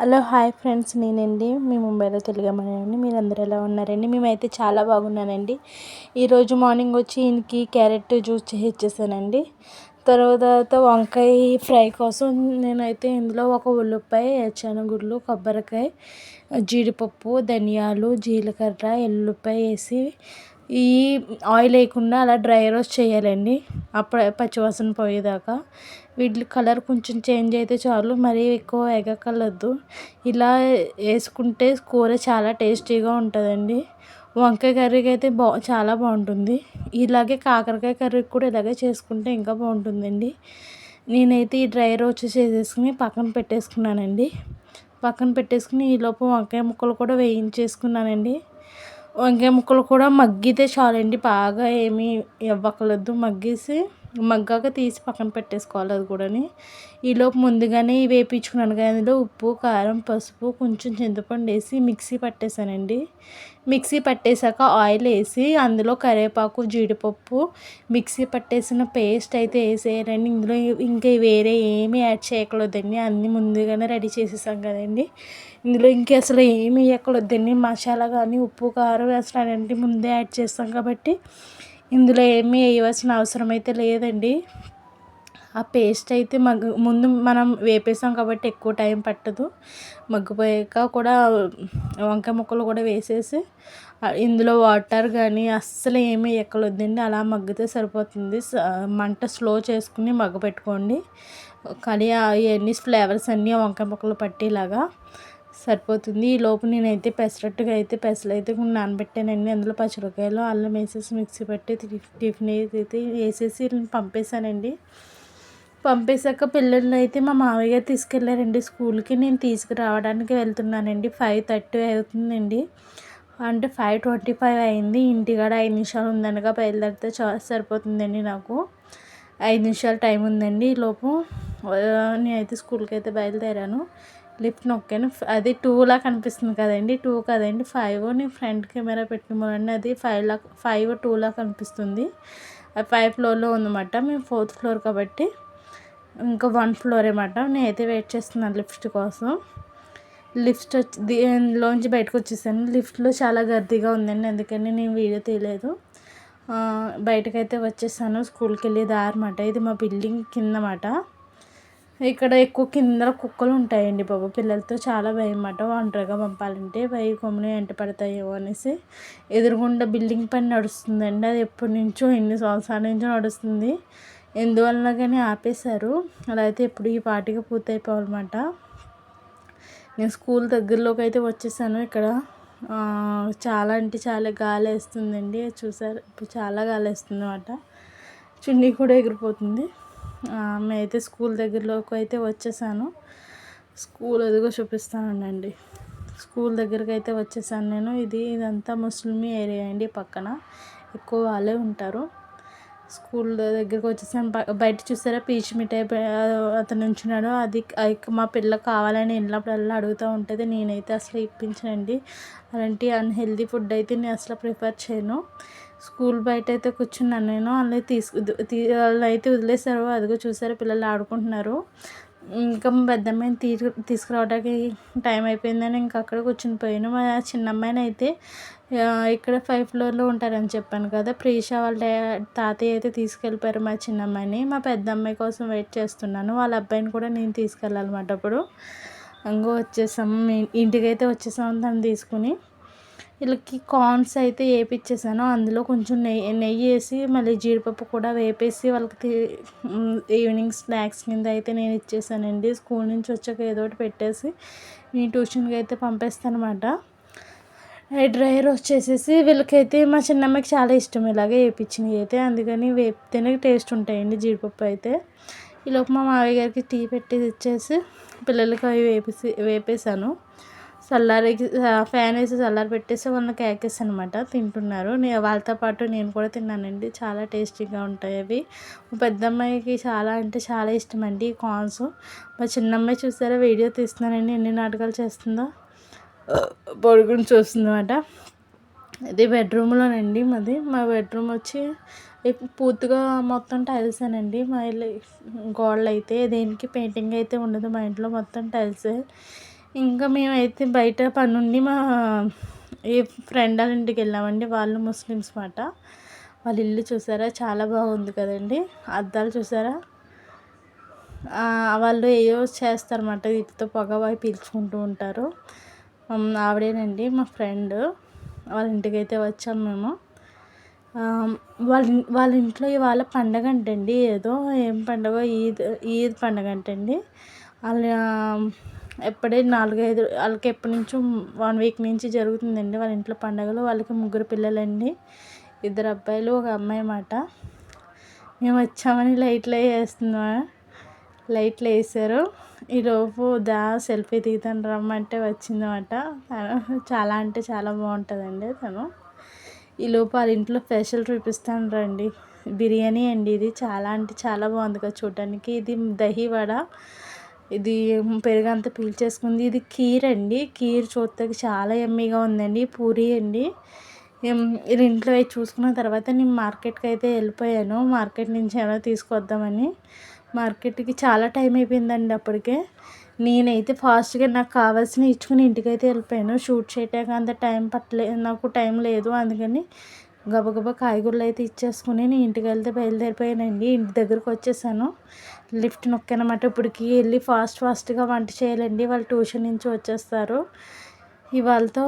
Hello hi friends. నేనండి. మీ ముంబైలో తెలుగమ్మనండి మీరు ఎలా ఉన్నారండి? మేమైతే చాలా బాగున్నానండి. ఈరోజు మార్నింగ్ వచ్చి ఈయనకి క్యారెట్ జ్యూస్ చేసేసానండి. తర్వాత వంకాయ ఫ్రై కోసం నేనైతే ఇందులో ఒక ఉల్లిపాయ గుడ్లు కొబ్బరికాయ జీడిపప్పు ధనియాలు జీలకర్ర ఎల్లుల్లిపాయ వేసి ఈ ఆయిల్ వేయకుండా అలా డ్రై రోస్ట్ చేయాలండి. అప్పుడే పచ్చివాసన పోయేదాకా. వీటి కలర్ కొంచెం చేంజ్ అయితే చాలు మరీ ఎక్కువ ఎగకలద్దు. ఇలా వేసుకుంటే కూర చాలా టేస్టీగా ఉంటుందండి. వంకాయ కర్రీకి అయితే బా చాలా బాగుంటుంది. ఇలాగే కాకరకాయ కర్రీకి కూడా ఇలాగే చేసుకుంటే ఇంకా బాగుంటుందండి. నేనైతే ఈ డ్రై రోస్ట్ చేసేసుకుని పక్కన పెట్టేసుకున్నానండి. పక్కన పెట్టేసుకుని ఈలోపు వంకాయ ముక్కలు కూడా వేయించేసుకున్నానండి. వంకాయ ముక్కలు కూడా మగ్గితే చాలండి. బాగా ఏమీ ఇవ్వకలేదు మగ్గేసి మగ్గాక తీసి పక్కన పెట్టేసుకోవాలి అది కూడాని. ఈలోపు ముందుగానే వేపించుకున్నాను కానీ అందులో ఉప్పు కారం పసుపు కొంచెం చింతపండు వేసి మిక్సీ పట్టేశానండి మిక్సీ పట్టేశాక ఆయిల్ వేసి అందులో కరివేపాకు జీడిపప్పు మిక్సీ పట్టేసిన పేస్ట్ అయితే వేసేయాలండి. ఇందులో ఇంకా వేరే ఏమీ యాడ్ చేయకూడదండి. అన్నీ ముందుగానే రెడీ చేసేసాం కదండి. ఇందులో ఇంక అసలు ఏమీ వేయకూడదండి. మసాలా కానీ ఉప్పు కారం అసలు అలాంటి ముందే యాడ్ చేస్తాం కాబట్టి ఇందులో ఏమీ వేయవలసిన అవసరం అయితే లేదండి. ఆ పేస్ట్ అయితే మగ్గు ముందు మనం వేపేసాం కాబట్టి ఎక్కువ టైం పట్టదు. మగ్గిపోయాక కూడా వంకాయ ముక్కలు కూడా వేసేసి ఇందులో వాటర్ కానీ అస్సలు ఏమీ ఎక్కలొద్దండి. అలా మగ్గితే సరిపోతుంది. మంట స్లో చేసుకుని మగ్గ పెట్టుకోండి కానీ అవన్నీ ఫ్లేవర్స్ అన్నీ వంకాయ ముక్కలు పట్టేలాగా సరిపోతుంది. ఈ లోపు నేనైతే పెసరట్టుగా అయితే పెసలు అయితే నానబెట్టానండి. అందులో పచ్చిమిరపకాయలు అల్లం వేసేసి మిక్సీ పట్టి టిఫిన్ అయితే వేసేసి పంపేశానండి. పంపేశాక పిల్లల్ని అయితే మా మామయ్య గారు తీసుకెళ్ళారండి స్కూల్కి. నేను తీసుకురావడానికి వెళ్తున్నానండి. ఫైవ్ థర్టీ అవుతుందండి. అంటే ఫైవ్ ట్వంటీ ఫైవ్ అయింది. ఇంటికాడ ఐదు నిమిషాలు ఉందనగా బయలుదేరితే చాలా సరిపోతుందండి నాకు. ఐదు నిమిషాలు టైం ఉందండి. లోపు నేనైతే స్కూల్కి అయితే బయలుదేరాను. లిఫ్ట్ నొక్కాను. అది టూలా కనిపిస్తుంది కదండి. టూ కదండి. ఫైవ్ నేను ఫ్రంట్ కెమెరా పెట్టిన అది ఫైవ్ లా ఫైవ్ టూలా కనిపిస్తుంది ఫైవ్ ఫ్లోర్లో ఉందన్నమాట. మేము ఫోర్త్ ఫ్లోర్ కాబట్టి ఇంకా వన్ ఫ్లోర్ అనమాట నేనైతే వెయిట్ చేస్తున్నాను లిఫ్ట్ కోసం. లిఫ్ట్ వచ్చి దీనిలోంచి బయటకు వచ్చేసాను. లిఫ్ట్లో చాలా గర్దీగా ఉందండి. అందుకని నేను వీడియో తీయలేదు. బయటకైతే వచ్చేసాను. స్కూల్కి వెళ్ళే దారమాట ఇది మా బిల్డింగ్ కిందమాట ఇక్కడ ఎక్కువ కింద కుక్కలు ఉంటాయండి బాబు. పిల్లలతో చాలా భయం అన్నమాట ఒంటరిగా పంపాలంటే భయ కొమ్మలు ఎంట పడతాయేమో అనేసి ఎదురుగుండా బిల్డింగ్ పని నడుస్తుందండి. అది ఎప్పటి నుంచో ఎన్ని సంవత్సరాల నుంచో నడుస్తుంది. ఎందువలన కానీ ఆపేశారు. అలా అయితే ఎప్పుడు ఈ పాటికి పూర్తయిపోవాలన్నమాట. నేను స్కూల్ దగ్గరలోకి అయితే వచ్చేసాను. ఇక్కడ చాలా అంటే చాలా గాలి వేస్తుందండి చూసారు? ఇప్పుడు చాలా గాలి వేస్తుంది అనమాట చున్నీ కూడా ఎగిరిపోతుంది. అయితే స్కూల్ దగ్గరలోకి అయితే వచ్చేసాను. స్కూల్ ఎదుగో చూపిస్తానండి. స్కూల్ దగ్గరికి అయితే వచ్చేసాను నేను. ఇది ఇదంతా ముస్లిమీ ఏరియా అండి పక్కన. ఎక్కువ వాళ్ళే ఉంటారు. స్కూల్ దగ్గరికి వచ్చేసాను. బయట చూసారా? పీచ్ మిఠాయి అతను ఉంచున్నాడు అది మా పిల్లకి కావాలని వెళ్ళినప్పుడల్లా అడుగుతూ ఉంటుంది. నేనైతే అసలు ఇప్పించనండి. అలాంటి అన్హెల్దీ ఫుడ్ అయితే నేను అసలు ప్రిఫర్ చేయను. స్కూల్ బయట అయితే కూర్చున్నాను నేను. వాళ్ళని తీసుకు వాళ్ళు అయితే వదిలేశారు. అదిగో చూసారు పిల్లలు ఆడుకుంటున్నారు. ఇంకా మా తీసుకు తీసు తీసుకురావడానికి టైం అయిపోయిందని ఇంకా అక్కడ కూర్చుని పోయాను. మా చిన్న అమ్మాయిని అయితే ఇక్కడ ఫైవ్ ఫ్లోర్లో ఉంటారని చెప్పాను కదా ప్రీషా వాళ్ళ తాతయ్య అయితే తీసుకెళ్ళిపోయారు మా చిన్న అమ్మాయిని మా పెద్ద అమ్మాయి కోసం వెయిట్ చేస్తున్నాను. వాళ్ళ అబ్బాయిని కూడా నేను తీసుకెళ్ళాలన్నమాట అప్పుడు. ఇంకో వచ్చేసాం. ఇంటికైతే వచ్చేసాం తను తీసుకుని. వీళ్ళకి కార్న్స్ అయితే వేపించేసాను అందులో కొంచెం నెయ్యి నెయ్యి వేసి మళ్ళీ జీడిపప్పు కూడా వేపేసి వాళ్ళకి ఈవినింగ్ స్నాక్స్ కింద అయితే నేను ఇచ్చేసానండి. స్కూల్ నుంచి వచ్చాక ఏదో ఒకటి పెట్టేసి నేను ట్యూషన్కి అయితే పంపేస్తాను అనమాట డ్రై రోస్ట్ వీళ్ళకైతే మా చిన్నమ్మకి చాలా ఇష్టం ఇలాగే వేయించినవి అయితే. అందుకని వేపితేనే టేస్ట్ ఉంటాయండి జీడిపప్పు అయితే. ఈలోపు మా మావయ్య గారికి టీ పెట్టి ఇచ్చేసి పిల్లలకి అవి వేపేసి వేపేసాను చల్లారి ఫ్యాన్ వేసి చల్లారి పెట్టేసి వాళ్ళని కేకేసి అనమాట తింటున్నారు. వాళ్ళతో పాటు నేను కూడా తిన్నానండి. చాలా టేస్టీగా ఉంటాయి అవి. పెద్ద పెద్దమ్మాయికి చాలా అంటే చాలా ఇష్టం అండి కార్న్స్. మా చిన్నమ్మాయి చూసారా? వీడియో తీస్తున్నానండి. ఎన్ని నాటకాలు చేస్తుందో? పడుకుని చూస్తుందన్నమాట. ఇది బెడ్రూమ్లోనండి మాది. మా బెడ్రూమ్ వచ్చి పూర్తిగా మొత్తం టైల్సేనండి మా ఇల్లు గోడలు అయితే దేనికి పెయింటింగ్ అయితే ఉండదు. మా ఇంట్లో మొత్తం టైల్సే. ఇంకా మేమైతే బయట పనుండి మా ఈ ఫ్రెండ్ వాళ్ళ ఇంటికి వెళ్ళామండి. వాళ్ళు ముస్లిమ్స్ మాట. వాళ్ళ ఇల్లు చూసారా? చాలా బాగుంది కదండి. అద్దాలు చూసారా? వాళ్ళు ఏవో చేస్తారన్నమాట. వీటితో పొగ పీల్చుకుంటూ ఉంటారు. ఆవిడేనండి మా ఫ్రెండ్. వాళ్ళ ఇంటికి అయితే వచ్చాం మేము. వాళ్ళ వాళ్ళ ఇంట్లో ఇవాళ పండగ అంటండి. ఏదో ఏం పండగ ఈద్ ఈద్ పండగ అంటండి. వాళ్ళ ఎప్పుడే నాలుగైదు వాళ్ళకి ఎప్పటి నుంచో వన్ వీక్ నుంచి జరుగుతుందండి వాళ్ళ ఇంట్లో పండగలు. వాళ్ళకి ముగ్గురు పిల్లలండి ఇద్దరు అబ్బాయిలు ఒక అమ్మాయి మాట మేము వచ్చామని లైట్లు వేస్తున్నా. లైట్లు వేసారు ఈలోపు దా సెల్ఫీ దిగుతాను రమ్మంటే వచ్చిందన్నమాట. చాలా అంటే చాలా బాగుంటుందండి తను. ఈలోపు వాళ్ళ ఇంట్లో స్పెషల్ చూపిస్తాను రండి. బిర్యానీ అండి ఇది. చాలా అంటే చాలా బాగుంది కదా చూడడానికి. ఇది దహి వడ. ఇది పెరుగంతా పీల్చేసుకుంది. ఇది కీర్ అండి. కీర్ చూడటానికి చాలా ఎమ్మీగా ఉందండి. పూరి అండి. ఇది ఇంట్లో అయి చూసుకున్న తర్వాత నేను మార్కెట్కి అయితే వెళ్ళిపోయాను. మార్కెట్ నుంచి ఏమైనా తీసుకొద్దామని. మార్కెట్కి చాలా టైం అయిపోయిందండి అప్పటికే. నేనైతే ఫాస్ట్గా నాకు కావాల్సిన ఇచ్చుకుని ఇంటికైతే వెళ్ళిపోయాను. షూట్ చేయటానికి అంత టైం పట్టలేదు నాకు టైం లేదు. అందుకని గబగబా కాయగూరలు అయితే ఇచ్చేసుకుని నేను ఇంటికి వెళ్తే బయలుదేరిపోయానండి. ఇంటి దగ్గరకు వచ్చేసాను. లిఫ్ట్ నొక్కానమాట. ఇప్పటికి వెళ్ళి ఫాస్ట్ ఫాస్ట్గా వంట చేయాలండి. వాళ్ళు ట్యూషన్ నుంచి వచ్చేస్తారు. ఇవాళతో